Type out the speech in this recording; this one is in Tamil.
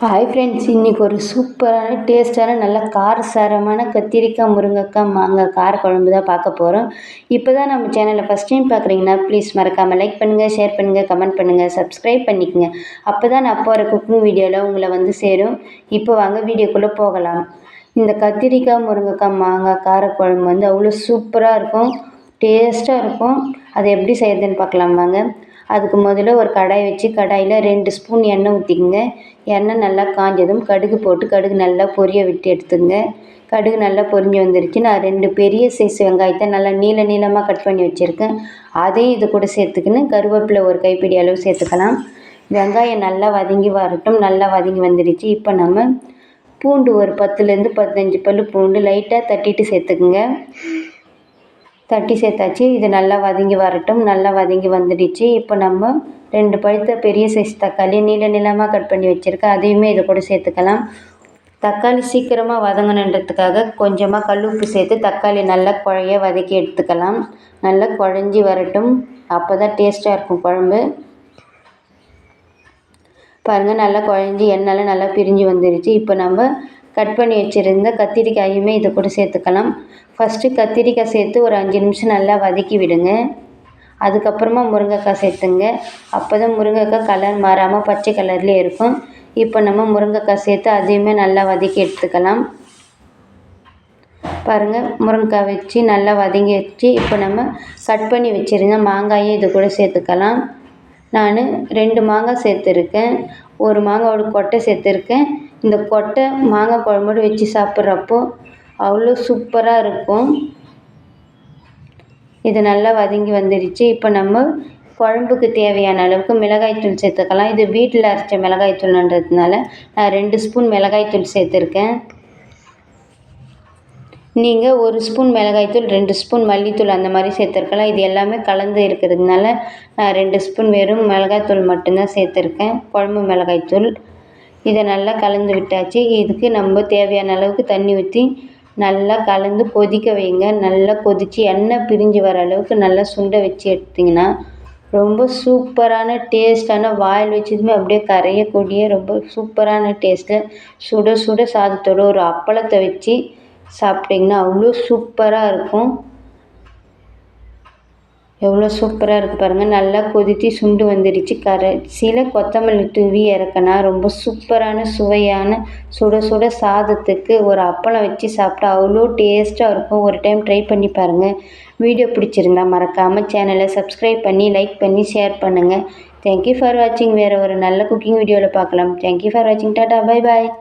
ஹாய் ஃப்ரெண்ட்ஸ் இன்றைக்கி ஒரு சூப்பரான டேஸ்ட்டான நல்ல காரசாரமான கத்திரிக்காய் முருங்கைக்காய் மாங்காய் காரக்குழம்பு தான் பார்க்க போகிறோம் இப்போ தான் நம்ம சேனலை ஃபஸ்ட் டைம் பார்க்குறீங்கன்னா ப்ளீஸ் மறக்காமல் லைக் பண்ணுங்கள் ஷேர் பண்ணுங்கள் கமெண்ட் பண்ணுங்கள் சப்ஸ்கிரைப் பண்ணிக்கோங்க. அப்போ தான் நான் போகிற குக்கிங் வீடியோவில் உங்களை வந்து சேரும். இப்போ வாங்க வீடியோக்குள்ளே போகலாம். இந்த கத்திரிக்காய் முருங்கைக்காய் மாங்காய் காரக்குழம்பு வந்து அவ்வளோ சூப்பராக இருக்கும். டேஸ்ட்டாக இருக்கும். அதை எப்படி செய்யறதுன்னு பார்க்கலாம் வாங்க. அதுக்கு முதல்ல ஒரு கடாய் வச்சு கடாயில் ரெண்டு ஸ்பூன் எண்ணெய் ஊற்றிக்குங்க எண்ணெய் நல்லா காஞ்சதும் கடுகு போட்டு கடுகு நல்லா பொரிய விட்டு எடுத்துங்க. கடுகு நல்லா பொரிஞ்சு வந்துருச்சு. நான் ரெண்டு பெரிய சைஸ் வெங்காயத்தை நல்லா நீள நீளமாக கட் பண்ணி வச்சுருக்கேன். அதையும் இது கூட சேர்த்துக்கின்னு கருவேப்பிலை ஒரு கைப்பிடி அளவு சேர்த்துக்கலாம். வெங்காயம் நல்லா வதங்கி வரட்டும். நல்லா வதங்கி வந்துடுச்சு இப்போ நம்ம பூண்டு ஒரு பத்துலேருந்து பதினஞ்சு பல் பூண்டு லைட்டாக தட்டிட்டு சேர்த்துக்குங்க. தட்டி சேர்த்தாச்சு. இது நல்லா வதங்கி வரட்டும். நல்லா வதங்கி வந்துடுச்சு. இப்போ நம்ம ரெண்டு பழுத்த பெரிய சைஸ் தக்காளி நீள நீளமாக கட் பண்ணி வச்சுருக்கேன் அதையுமே இது கூட சேர்த்துக்கலாம். தக்காளி சீக்கிரமாக வதங்கணுன்றதுக்காக கொஞ்சமாக கல் உப்பு சேர்த்து தக்காளி நல்லா குழைய வதக்கி எடுத்துக்கலாம். நல்லா குழஞ்சி வரட்டும். அப்போ தான் டேஸ்ட்டாக இருக்கும் குழம்பு. பாருங்கள் நல்லா குழஞ்சி எண்ணெய்லாம் நல்லா பிரிஞ்சு வந்துடுச்சு இப்போ நம்ம கட் பண்ணி வச்சுருந்த கத்திரிக்காயுமே இது கூட சேர்த்துக்கலாம். ஃபஸ்ட்டு கத்திரிக்காய் சேர்த்து ஒரு அஞ்சு நிமிஷம் நல்லா வதக்கி விடுங்க. அதுக்கப்புறமா முருங்கைக்காய் சேர்த்துங்க. அப்போ தான் முருங்கைக்காய் கலர் மாறாமல் பச்சை கலர்லேயே இருக்கும். இப்போ நம்ம முருங்கைக்காய் சேர்த்து அதையுமே நல்லா வதக்கி எடுத்துக்கலாம். பாருங்கள் முருங்கைக்காய் வச்சு நல்லா வதங்கி வச்சு இப்போ நம்ம கட் பண்ணி வச்சுருந்த மாங்காயும் இது கூட சேர்த்துக்கலாம். நான் ரெண்டு மாங்காய் சேர்த்துருக்கேன். ஒரு மாங்காயோட கொட்டை சேர்த்துருக்கேன். இந்த கொட்டை மாங்காய் குழம்போடு வச்சு சாப்பிட்றப்போ அவ்வளோ சூப்பராக இருக்கும். இது நல்லா வதங்கி வந்துடுச்சு இப்போ நம்ம குழம்புக்கு தேவையான அளவுக்கு மிளகாய்த்தூள் சேர்த்துக்கலாம். இது வீட்டில் அரைச்ச மிளகாய்த்தூள்ன்றதுனால நான் ரெண்டு ஸ்பூன் மிளகாய்த்தூள் சேர்த்துருக்கேன். நீங்கள் ஒரு ஸ்பூன் மிளகாய்த்தூள் ரெண்டு ஸ்பூன் மல்லித்தூள் அந்த மாதிரி சேர்த்துருக்கலாம். இது எல்லாமே கலந்து இருக்கிறதுனால நான் ரெண்டு ஸ்பூன் வெறும் மிளகாய்த்தூள் மட்டும்தான் சேர்த்துருக்கேன். குழம்பு மிளகாய்த்தூள் இதை நல்லா கலந்து விட்டாச்சு. இதுக்கு நம்ம தேவையான அளவுக்கு தண்ணி ஊற்றி நல்லா கலந்து கொதிக்க வைங்க. நல்லா கொதித்து எண்ணெய் பிரிஞ்சு வர அளவுக்கு நல்லா சுண்ட வச்சு எடுத்திங்கன்னா ரொம்ப சூப்பரான டேஸ்ட்டான வாயில் வச்சதுமே அப்படியே கரையக்கூடிய ரொம்ப சூப்பரான டேஸ்ட்டில் சுட சுட சாதத்தோடு ஒரு அப்பளத்தை வச்சு சாப்பிட்டிங்கன்னா அவ்வளோ சூப்பராக இருக்கும். எவ்வளோ சூப்பராக இருக்குது பாருங்கள் நல்லா கொதித்து சுண்டு வந்துடுச்சு. கடைசியில் கொத்தமல்லி தூவி இறக்கினா ரொம்ப சூப்பரான சுவையான சுட சுட சாதத்துக்கு ஒரு அப்பளம் வச்சு சாப்பிட்டா அவ்வளோ டேஸ்ட்டாக இருக்கும். ஒரு டைம் ட்ரை பண்ணி பாருங்கள் வீடியோ பிடிச்சிருந்தா மறக்காமல் சேனலை சப்ஸ்கிரைப் பண்ணி லைக் பண்ணி ஷேர் பண்ணுங்கள் தேங்க்யூ ஃபார் வாட்சிங் வேறு ஒரு நல்ல குக்கிங் வீடியோவில் பார்க்கலாம். தேங்க்யூ ஃபார் வாட்சிங் டாட்டா பை பாய்